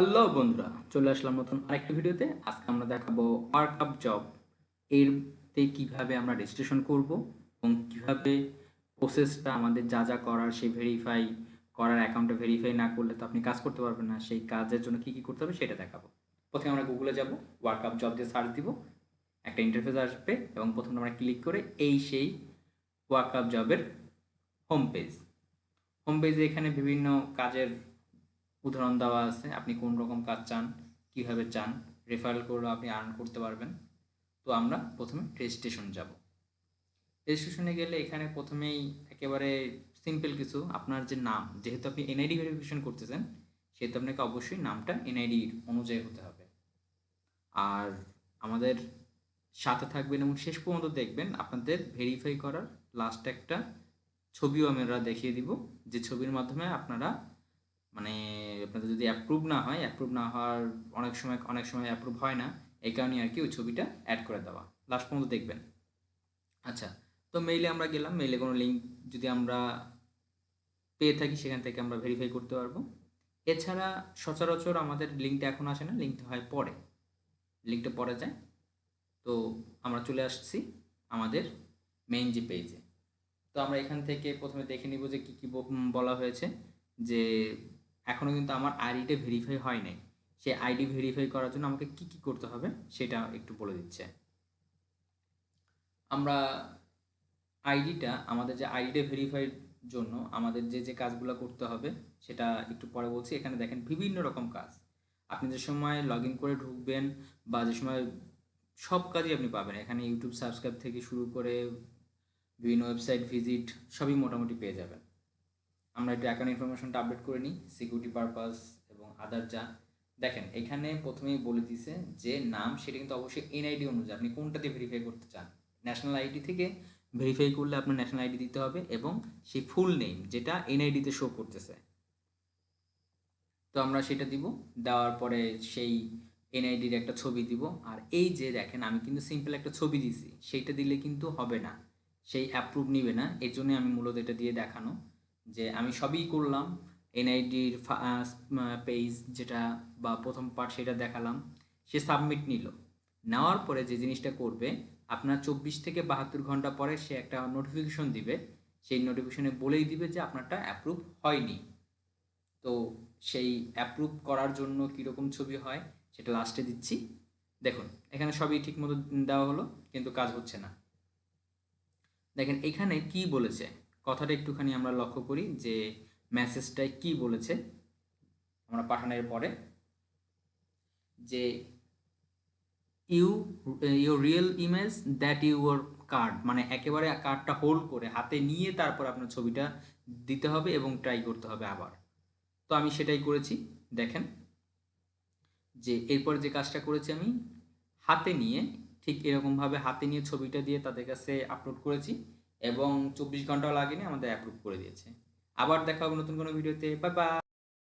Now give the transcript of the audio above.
Hello বন্ধুরা, চলে আসলাম নতুন আরেকটি ভিডিওতে। আজকে আমরা দেখাবো ওয়ার্ক আপ জব এরতে কীভাবে আমরা রেজিস্ট্রেশন করব এবং কীভাবে প্রসেসটা আমাদের যা যা করার সেই ভেরিফাই করার অ্যাকাউন্টে ভেরিফাই না করলে তো আপনি কাজ করতে পারবেন না। সেই কাজের জন্য কি কি করতে হবে সেটা দেখাবো। প্রথমে আমরা গুগলে যাব ওয়ার্ক আপ জব দিয়ে সার্চ দিব। একটা ইন্টারফেস আসবে এবং প্রথমে আমরা ক্লিক করে এই সেই ওয়ার্ক আপ জবের হোম পেজ হোম পেজে এখানে বিভিন্ন কাজের উদাহরণ দেওয়া আছে, আপনি কোন রকম কাজ চান, কীভাবে চান রেফারেল করলে আপনি আর্ন করতে পারবেন। তো আমরা প্রথমে রেজিস্ট্রেশন যাব। রেজিস্ট্রেশনে গেলে এখানে প্রথমেই একেবারে সিম্পল কিছু, আপনার যে নাম, যেহেতু আপনি এনআইডি ভেরিফিকেশন করতেছেন, সেহেতু আপনাকে অবশ্যই নামটা এনআইডি অনুযায়ী হতে হবে। আর আমাদের সাথে থাকবেন এবং শেষ পর্যন্ত দেখবেন, আপনাদের ভেরিফাই করার লাস্ট একটা ছবিও আমরা দেখিয়ে দিব, যে ছবির মাধ্যমে আপনারা মানে আপনাদের যদি অ্যাপ্রুভ না হয় অ্যাপ্রুভ না হওয়ার অনেক সময় অনেক সময় অ্যাপ্রুভ হয় না, এই কারণে আর কি ওই ছবিটা অ্যাড করে দেওয়া। লাস্ট পর্যন্ত দেখবেন। আচ্ছা তো মেইলে আমরা গেলাম। মেইলে কোনো লিঙ্ক যদি আমরা পেয়ে থাকি, সেখান থেকে আমরা ভেরিফাই করতে পারব। এছাড়া সচরাচর আমাদের লিঙ্কটা এখন আসে না লিঙ্কটা হয় পরে। লিঙ্কটা পরে যায়। তো আমরা চলে আসছি আমাদের মেইন যে পেজে তো আমরা এখান থেকে প্রথমে দেখে নিব যে কী কী বলা হয়েছে যে এখনও কিন্তু আমার আইডিটা ভেরিফাই হয় নাই। সেই আইডি ভেরিফাই করার জন্য আমাকে কি কি করতে হবে সেটা একটু বলে দিচ্ছে। আমরা আইডিটা আমাদের যে আইডিটা ভেরিফাইয়ের জন্য আমাদের যে যে কাজগুলো করতে হবে সেটা একটু পরে বলছি। এখানে দেখেন বিভিন্ন রকম কাজ। আপনি যে সময় লগ করে ঢুকবেন বা যে সময় সব কাজই আপনি পাবেন। এখানে ইউটিউব সাবস্ক্রাইব থেকে শুরু করে বিভিন্ন ওয়েবসাইট ভিজিট সবই মোটামুটি পেয়ে যাবেন। আমরা একটু অ্যাকাউন্ট ইনফরমেশনটা আপডেট করে নিই সিকিউরিটি পারপাস এবং আদার যা। দেখেন, এখানে প্রথমেই বলে দিছে যে নাম, সেটা কিন্তু অবশ্যই এনআইডি অনুযায়ী, আপনি কোনটাতে ভেরিফাই করতে চান? ন্যাশনাল আইডি থেকে ভেরিফাই করলে আপনার ন্যাশনাল আইডি দিতে হবে এবং সেই ফুল নেম যেটা এনআইডিতে শো করতেছে। তো আমরা সেটা দিব, দেওয়ার পরে সেই এনআইডির একটা ছবি দিব। আর এই যে দেখেন, আমি কিন্তু সিম্পল একটা ছবি দিছি, সেইটা দিলে কিন্তু হবে না। সেই অ্যাপ্রুভ নিবে না, এর জন্য আমি মূলত এটা দিয়ে দেখানো। যে আমি সবই করলাম, এনআইডির পেজ যেটা বা প্রথম পার্ট সেটা দেখালাম, সে সাবমিট নিল। নেওয়ার পরে যে জিনিসটা করবে, আপনার চব্বিশ থেকে বাহাত্তর ঘণ্টা পরে সে একটা নোটিফিকেশন দিবে। সেই নোটিফিকেশনে বলেই দিবে যে আপনারটা অ্যাপ্রুভ হয়নি। তো সেই অ্যাপ্রুভ করার জন্য কীরকম ছবি হয়, সেটা লাস্টে দিচ্ছি। দেখুন, এখানে সবই ঠিক মতো দেওয়া হলো, কিন্তু কাজ হচ্ছে না। দেখেন, এখানে কি বলেছে? কথাটা একটুখানি আমরা লক্ষ্য করি যে মেসেজটায় কি বলেছে, আমরা পাঠানোর পরে, যে you your real image that your card মানে একেবারে কার্ডটা হোল্ড করে হাতে নিয়ে তারপর আপনার ছবিটা দিতে হবে এবং ট্রাই করতে হবে আবার। তো আমি সেটাই করেছি, দেখেন, যে এরপর যে কাজটা করেছি আমি, হাতে নিয়ে ঠিক এরকমভাবে হাতে নিয়ে ছবিটা দিয়ে তাদের কাছে আপলোড করেছি। এবং চব্বিশ ঘন্টাও লাগেনি, আমাদের অ্যাপ্রুভ করে দিয়েছে। আবার দেখা হবে নতুন কোনো ভিডিওতে বা বাই